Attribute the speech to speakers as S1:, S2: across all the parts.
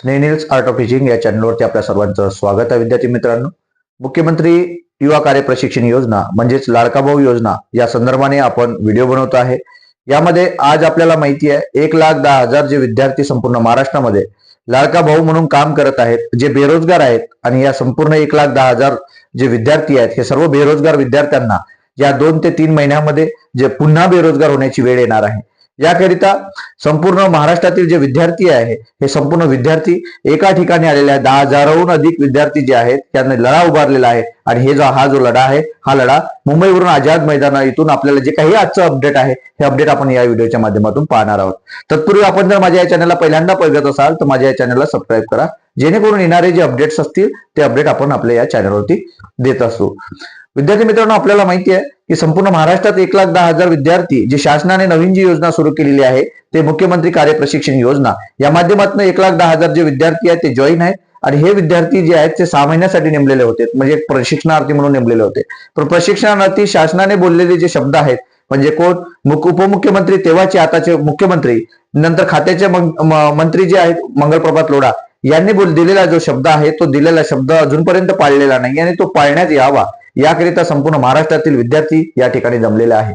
S1: स्नेनिल्स art of teaching या चॅनलवरती आपल्या सर्वांचं स्वागत आहे विद्यार्थी मित्रांनो. मुख्यमंत्री युवा कार्य प्रशिक्षण योजना म्हणजेच लाडका भाऊ योजना या संदर्भाने आपण व्हिडिओ बनवतो आहे. यामध्ये आज आपल्याला माहिती आहे एक लाख दहा हजार जे विद्यार्थी संपूर्ण महाराष्ट्रामध्ये लाडका भाऊ म्हणून काम करत आहेत जे बेरोजगार आहेत आणि या संपूर्ण एक लाख दहा हजार जे विद्यार्थी आहेत हे सर्व बेरोजगार विद्यार्थ्यांना या दोन ते तीन महिन्यामध्ये जे पुन्हा बेरोजगार होण्याची वेळ येणार आहे. याकरिता संपूर्ण महाराष्ट्रातील जे विद्यार्थी आहे हे संपूर्ण विद्यार्थी एका ठिकाणी आलेले आहेत. दहा हजाराहून अधिक विद्यार्थी जे आहेत त्यांनी लढा उभारलेला आहे. आणि हे जो हा जो लढा आहे हा लढा मुंबईवरून आझाद मैदाना इथून आपल्याला जे काही आजचं अपडेट आहे हे अपडेट आपण या व्हिडिओच्या माध्यमातून पाहणार आहोत. तत्पूर्वी आपण जर माझ्या या चॅनलला पहिल्यांदा बघत असाल तर माझ्या या चॅनलला सबस्क्राईब करा. जेणेकरून येणारे जे अपडेट्स असतील ते अपडेट आपण आपल्या या चॅनलवरती देत असतो विद्यार्थी मित्रांनो आपल्याला माहिती आहे की संपूर्ण महाराष्ट्रात एक लाख दहा हजार विद्यार्थी जे शासनाने नवीन जी योजना सुरू केलेली आहे ते मुख्यमंत्री कार्य प्रशिक्षण योजना. या माध्यमातून एक लाख दहा हजार जे विद्यार्थी आहेत ते जॉईन आहेत. आणि हे विद्यार्थी जे आहेत ते सहा महिन्यासाठी नेमलेले होते. म्हणजे एक प्रशिक्षणार्थी म्हणून नेमलेले होते. पण प्रशिक्षणार्थी शासनाने बोललेले जे शब्द आहेत म्हणजे कोण? मुख- उपमुख्यमंत्री तेव्हाचे आताचे मुख्यमंत्री नंतर खात्याचे मंत्री जे आहेत मंगलप्रभात लोढा यांनी बोल दिलेला जो शब्द आहे तो दिलेला शब्द अजूनपर्यंत पाळलेला नाही आणि तो पाळण्यात यावा याकरिता संपूर्ण महाराष्ट्रातील विद्यार्थी या ठिकाणी जमलेले आहे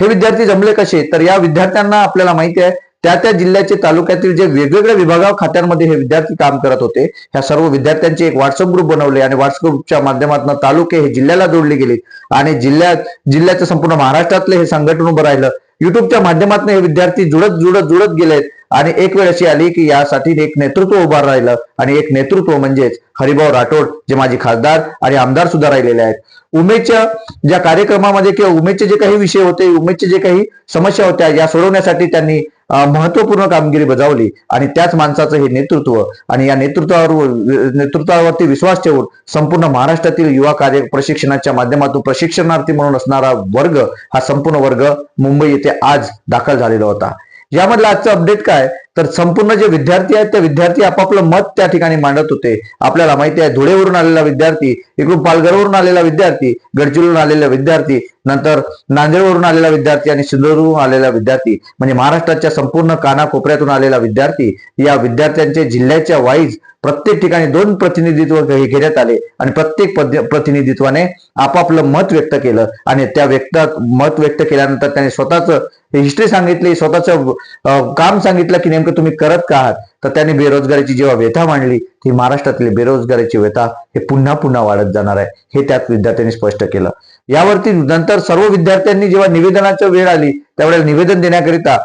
S1: हे विद्यार्थी जमले कसे? तर या विद्यार्थ्यांना आपल्याला माहिती आहे त्या त्या जिल्ह्याचे तालुक्यातील जे वेगवेगळ्या विभागा खात्यांमध्ये हे विद्यार्थी काम करत होते ह्या सर्व विद्यार्थ्यांचे एक व्हॉट्सअप ग्रुप बनवले आणि व्हॉट्सअप ग्रुपच्या माध्यमातून तालुके हे जिल्ह्याला जोडले गेले आणि जिल्ह्यात जिल्ह्याचं संपूर्ण महाराष्ट्रातले हे संघटन उभं राहिलं. युट्यूबच्या माध्यमातून हे विद्यार्थी जुळत जुळत जुळत गेलेत. आणि एक वेळ अशी आली की यासाठी एक नेतृत्व उभं राहिलं. आणि एक नेतृत्व म्हणजेच हरिभाऊ राठोड जे माझे खासदार आणि आमदार सुद्धा राहिलेले आहेत. उमेदच्या ज्या कार्यक्रमामध्ये किंवा उमेदचे जे काही विषय होते उमेदचे जे काही समस्या होत्या या सोडवण्यासाठी त्यांनी महत्त्वपूर्ण कामगिरी बजावली. आणि त्याच माणसाचं हे नेतृत्व आणि या नेतृत्वावर नेतृत्वावरती विश्वास ठेवून संपूर्ण महाराष्ट्रातील युवा कार्य प्रशिक्षणाच्या माध्यमातून प्रशिक्षणार्थी म्हणून असणारा वर्ग हा संपूर्ण वर्ग मुंबई येथे आज दाखल झालेला होता. यामधलं आजचं अपडेट काय? तर संपूर्ण जे विद्यार्थी आहेत ते विद्यार्थी आपापलं मत त्या ठिकाणी मांडत होते. आपल्याला माहिती आहे धुळेवरून आलेला विद्यार्थी इकडून पालघरवरून आलेला विद्यार्थी गडचिरोलीवरून आलेला विद्यार्थी नंतर नांदेडवरून आलेला विद्यार्थी आणि सिंधुदुर्गवरून आलेला विद्यार्थी म्हणजे महाराष्ट्राच्या संपूर्ण कानाकोपऱ्यातून आलेला विद्यार्थी या विद्यार्थ्यांचे जिल्ह्याच्या वाईज प्रत्येक ठिकाणी दोन प्रतिनिधित्व घेण्यात आले आणि प्रत्येक पद- प्रतिनिधित्वाने आपापलं मत व्यक्त केलं आणि त्या व्यक्त मत व्यक्त केल्यानंतर त्याने स्वतःच हिस्ट्री सांगितली स्वतःच काम सांगितलं की नेमकं तुम्ही करत का आहात? तर त्याने बेरोजगारीची जेव्हा व्यथा मांडली ती महाराष्ट्रातली बेरोजगारीची व्यथा हे पुन्हा पुन्हा वाढत जाणार आहे हे त्यात विद्यार्थ्यांनी स्पष्ट केलं. यावरती नंतर सर्व विद्यार्थ्यांनी जेव्हा निवेदनाची वेळ आली त्यावेळेला निवेदन देण्याकरिता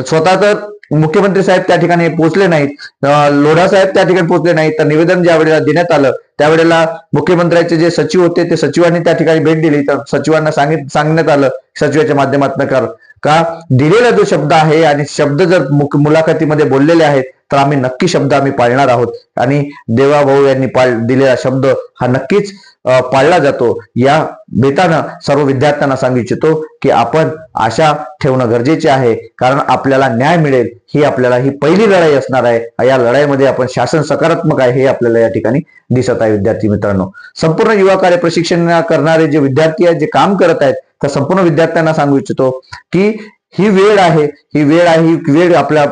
S1: स्वतः तर मुख्यमंत्री साहेब त्या ठिकाणी पोहोचले नाहीत लोढा साहेब त्या ठिकाणी पोहोचले नाहीत तर निवेदन ज्या वेळेला देण्यात आलं त्यावेळेला मुख्यमंत्र्यांचे जे सचिव होते ते सचिवांनी त्या ठिकाणी भेट दिली तर सचिवांना सांगित सांगण्यात आलं सचिवाच्या माध्यमातून कर का? दिलेला जो शब्द आहे आणि शब्द जर मुलाखतीमध्ये बोललेले आहेत तर आम्ही नक्की शब्द आम्ही पाळणार आहोत. आणि देवा भाऊ यांनी पाळ दिलेला शब्द हा नक्कीच पाळला जातो. या बेतानं सर्व विद्यार्थ्यांना सांगू इच्छितो की आपण आशा ठेवणं गरजेचे आहे. कारण आपल्याला न्याय मिळेल. ही आपल्याला ही पहिली लढाई असणार आहे. या लढाईमध्ये आपण शासन सकारात्मक आहे हे आपल्याला या ठिकाणी दिसत आहे विद्यार्थी मित्रांनो. संपूर्ण युवा कार्य प्रशिक्षण करणारे जे विद्यार्थी आहेत जे काम करत आहेत त्या संपूर्ण विद्यार्थ्यांना सांगू इच्छितो की ही वेळ आहे. ही वेळ आहे ही वेळ आपल्या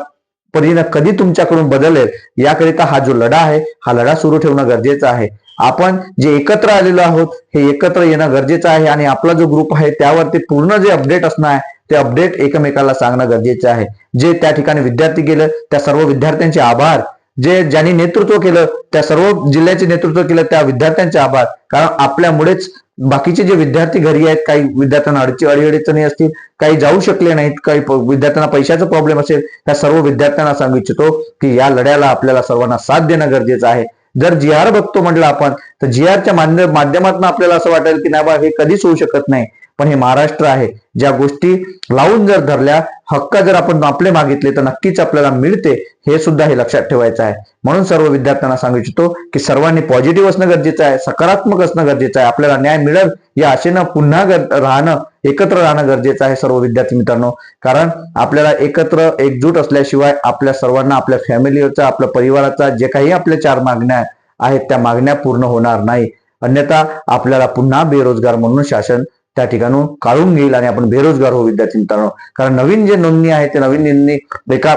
S1: परीनं कधी तुमच्याकडून बदलेल याकरिता हा जो लढा आहे हा लढा सुरू ठेवणं गरजेचं आहे. आपण जे एकत्र आलेलो आहोत हे एकत्र येणं गरजेचं आहे आणि आपला जो ग्रुप आहे त्यावरती पूर्ण जे अपडेट असणार आहे ते अपडेट एकमेकाला सांगणं गरजेचं आहे. जे त्या ठिकाणी विद्यार्थी गेलं त्या सर्व विद्यार्थ्यांचे आभार. जे ज्यांनी नेतृत्व केलं त्या सर्व जिल्ह्याचे नेतृत्व केलं त्या विद्यार्थ्यांचे आभार. कारण आपल्यामुळेच बाकीचे जे विद्यार्थी घरी आहेत काही विद्यार्थ्यांना अडची अडीअडचणी असतील काही जाऊ शकले नाहीत काही विद्यार्थ्यांना पैशाचा प्रॉब्लेम असेल त्या सर्व विद्यार्थ्यांना सांगू इच्छितो की या लढ्याला आपल्याला सर्वांना साथ देणं गरजेचं आहे. जर जी आर बघतो म्हटलं आपण तर जी आरच्या माध्यमातून आपल्याला असं वाटेल की नाही बा हे कधीच होऊ शकत नाही. पण हे महाराष्ट्र आहे. ज्या गोष्टी लावून जर धरल्या हक्क जर आपण आपले मागितले तर नक्कीच आपल्याला मिळते हे सुद्धा हे लक्षात ठेवायचं आहे. म्हणून सर्व विद्यार्थ्यांना सांगू इच्छितो की सर्वांनी पॉझिटिव्ह असणं गरजेचं आहे सकारात्मक असणं गरजेचं आहे. आपल्याला न्याय मिळेल या आशेनं पुन्हा राहणं एकत्र राहणं गरजेचं आहे सर्व विद्यार्थी मित्रांनो. कारण आपल्याला एकत्र एकजूट असल्याशिवाय आपल्या सर्वांना आपल्या फॅमिलीचा आपल्या परिवाराचा जे काही आपल्या चार मागण्या आहेत त्या मागण्या पूर्ण होणार नाही. अन्यथा आपल्याला पुन्हा बेरोजगार म्हणून शासन त्या ठिकाणून काढून घेईल आणि आपण बेरोजगार होऊ विद्यार्थी मित्रांनो. कारण नवीन जे नोंदणी आहे ते नवीन नोंदणी एका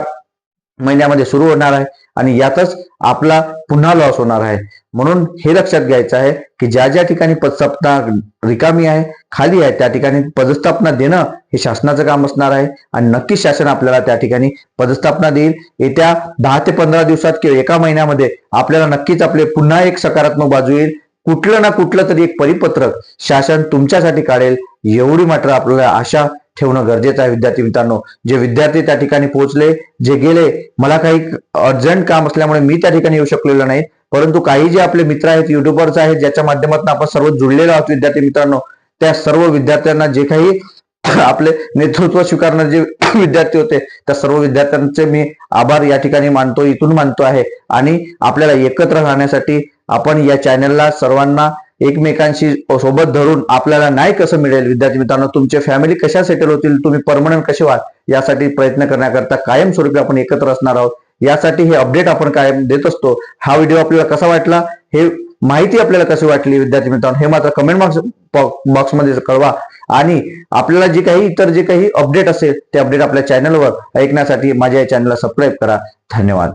S1: महिन्यामध्ये सुरू होणार आहे आणि यातच आपला पुन्हा लॉस होणार आहे. म्हणून हे लक्षात घ्यायचं आहे की ज्या ज्या ठिकाणी पदस्थापना रिकामी आहे खाली आहे त्या ठिकाणी पदस्थापना देणं हे शासनाचं काम असणार आहे आणि नक्कीच शासन आपल्याला त्या ठिकाणी पदस्थापना देईल. येत्या दहा ते पंधरा दिवसात किंवा एका महिन्यामध्ये आपल्याला नक्कीच आपले पुन्हा एक सकारात्मक बाजू येईल. कुठलं ना कुठलं तरी एक परिपत्रक शासन तुमच्यासाठी काढेल एवढी मात्र आपल्याला आशा ठेवणं गरजेचं आहे विद्यार्थी मित्रांनो. जे विद्यार्थी त्या ठिकाणी पोहोचले जे गेले मला काही अर्जंट काम असल्यामुळे मी त्या ठिकाणी येऊ शकलेलो नाही. परंतु काही जे आपले मित्र आहेत युट्यूबर्स आहेत ज्याच्या माध्यमातून आपण सर्व जुळलेलो आहोत विद्यार्थी मित्रांनो त्या सर्व विद्यार्थ्यांना जे काही आपले नेतृत्व स्वीकारणारे जे विद्यार्थी होते त्या सर्व विद्यार्थ्यांचे मी आभार या ठिकाणी मानतो इथून मानतो आहे. आणि आपल्याला एकत्र राहण्यासाठी आपण या चॅनलला सर्वांना एकमेकांशी सोबत धरून आपल्याला नाही कसं मिळेल? विद्यार्थी मित्रांनो तुमचे फॅमिली कशा सेटल होतील? तुम्ही परमनंट कसे व्हाल? यासाठी प्रयत्न करण्याकरता कायमस्वरूपी आपण एकत्र असणार आहोत. यासाठी हे अपडेट आपण कायम देत असतो. हा व्हिडिओ आपल्याला कसा वाटला? हे माहिती आपल्याला कशी वाटली? विद्यार्थी मित्रांनो हे मात्र कमेंट बॉक्स बॉक्समध्ये कळवा. आणि आपल्याला जे काही इतर जे काही अपडेट असेल ते अपडेट आपल्या चॅनलवर ऐकण्यासाठी माझ्या या चॅनलला सबस्क्राईब करा. धन्यवाद.